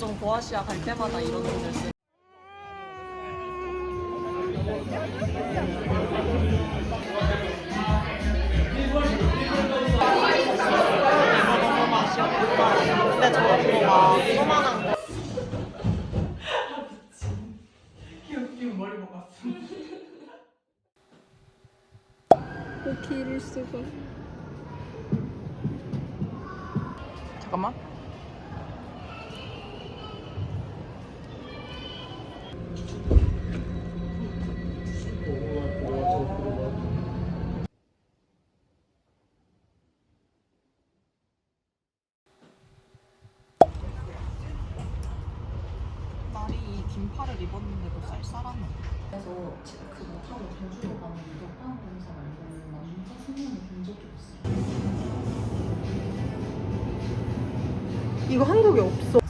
동아시아 갈 때마다 이런 돈을 쓰. 근데 저거 거. 길을 쓰고 잠깐만. 긴팔을 입었는데도 쌀쌀하네. 그래서 그 못하고 전주로 가는 여관 검사 말고는 남자 승무원을 본 적이 없어요. 이거 한국에 없어.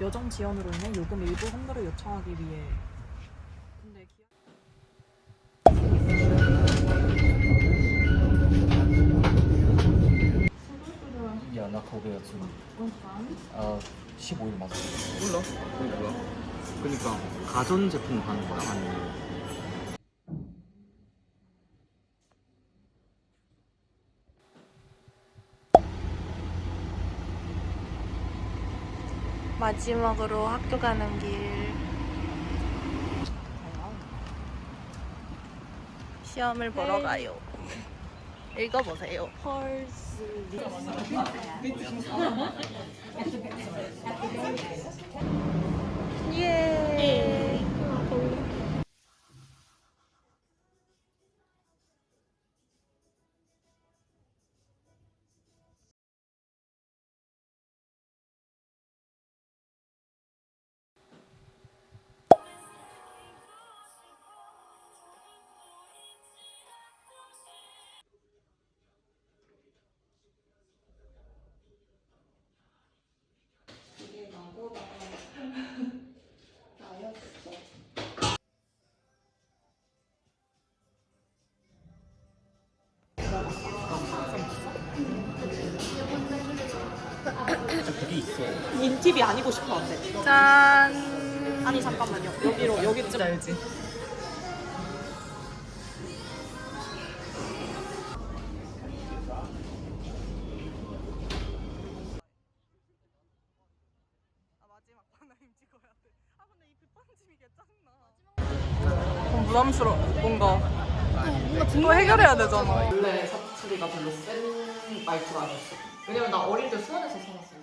여정 지연으로 인해 요금 일부 환불을 요청하기 위해. zu. Und wann? Äh, 15일 맞아. 몰라. 그게 그니까 가전 제품 파는 거야? 아니면 마지막으로 학교 가는 길. 시험을 보러 가요. 읽어보세요 그게 있어. 인팁이 아니고 싶어 안 돼. 짠 아니 잠깐만요. 여기로 여기쯤 알지. 어, 부담스러워 뭔가 또 해결해야 되잖아 원래 사투리가 별로 센 말투가 아니었어 왜냐면 나 어릴 때 수원에서 살았어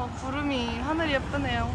와 구름이 하늘이 예쁘네요.